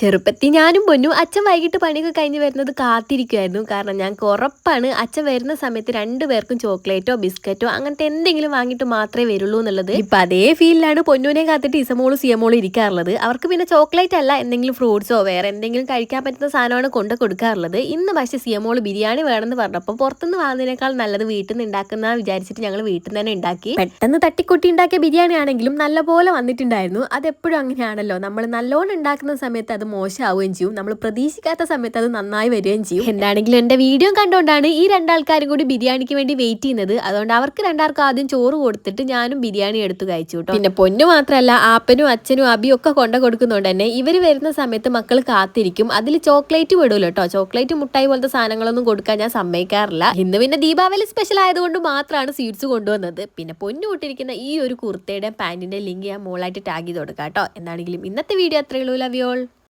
ചെറുപ്പത്തി ഞാനും പൊന്നു അച്ഛൻ വൈകിട്ട് പണിയൊക്കെ കഴിഞ്ഞ് വരുന്നത് കാത്തിരിക്കുമായിരുന്നു കാരണം ഞാൻ ഉറപ്പാണ് അച്ഛൻ വരുന്ന സമയത്ത് രണ്ടു പേർക്കും ചോക്ലേറ്റോ ബിസ്ക്കറ്റോ അങ്ങനത്തെ എന്തെങ്കിലും വാങ്ങിയിട്ട് മാത്രമേ വരുള്ളൂ എന്നുള്ളത്. ഇപ്പൊ അതേ ഫീലിലാണ് പൊന്നുവിനെ കാത്തിട്ട് ഇസമോളും സിയമോളും ഇരിക്കാറുള്ളത്. അവർക്ക് പിന്നെ ചോക്ലേറ്റ് അല്ല എന്തെങ്കിലും ഫ്രൂട്ട്സോ വേറെ എന്തെങ്കിലും കഴിക്കാൻ പറ്റുന്ന സാധനമാണ് കൊണ്ട് കൊടുക്കാറുള്ളത്. ഇന്ന് പക്ഷേ സിയമോൾ ബിരിയാണി വേണമെന്ന് പറഞ്ഞപ്പോൾ പുറത്തുനിന്ന് വാങ്ങുന്നതിനേക്കാൾ നല്ലത് വീട്ടിൽ നിന്ന് ഉണ്ടാക്കുന്ന വിചാരിച്ചിട്ട് ഞങ്ങൾ വീട്ടിൽ തന്നെ ഉണ്ടാക്കി. പെട്ടെന്ന് തട്ടിക്കൊട്ടി ഉണ്ടാക്കിയ ബിരിയാണി ആണെങ്കിലും നല്ലപോലെ വന്നിട്ടുണ്ടായിരുന്നു. അതെപ്പോഴും അങ്ങനെയാണല്ലോ. നമ്മൾ നല്ലോണം ഉണ്ടാക്കുന്ന സമയത്ത് അത് മോശമാവുകയും ചെയ്യും. നമ്മൾ പ്രതീക്ഷിക്കാത്ത സമയത്ത് അത് നന്നായി വരികയും ചെയ്യും. എന്താണെങ്കിലും എന്റെ വീഡിയോ കണ്ടുകൊണ്ടാണ് ഈ രണ്ടാൾക്കാരും കൂടി ബിരിയാണിക്ക് വേണ്ടി വെയിറ്റ് ചെയ്യുന്നത്. അതുകൊണ്ട് അവർക്ക് രണ്ടാൾക്കും ആദ്യം ചോറ് കൊടുത്തിട്ട് ഞാനും ബിരിയാണി എടുത്തു കഴിച്ചു കേട്ടോ. പിന്നെ പൊന്നു മാത്രമല്ല ആപ്പനും അച്ഛനും അബിയും ഒക്കെ കൊണ്ട കൊടുക്കുന്നതുകൊണ്ട് തന്നെ ഇവർ വരുന്ന സമയത്ത് മക്കൾ കാത്തിരിക്കും. അതിൽ ചോക്ലേറ്റ് വിടുമല്ലോ കേട്ടോ. ചോക്ലേറ്റ് മുട്ടായി പോലത്തെ സാധനങ്ങളൊന്നും കൊടുക്കാൻ ഞാൻ സമ്മതിക്കാറില്ല. ഇന്ന് പിന്നെ ദീപാവലി സ്പെഷ്യൽ ആയതുകൊണ്ട് മാത്രമാണ് സ്വീറ്റ്സ് കൊണ്ടുവന്നത്. പിന്നെ പൊന്നു കൂട്ടിരിക്കുന്ന ഈ ഒരു കുർത്തയുടെ പാന്റിന്റെ ലിങ്ക് ഞാൻ മോളായിട്ട് ടാഗ് ചെയ്ത് കൊടുക്കാം കേട്ടോ. എന്താണെങ്കിലും ഇന്നത്തെ വീഡിയോ അത്രയുള്ളൂ ലവ് യു ഓൾ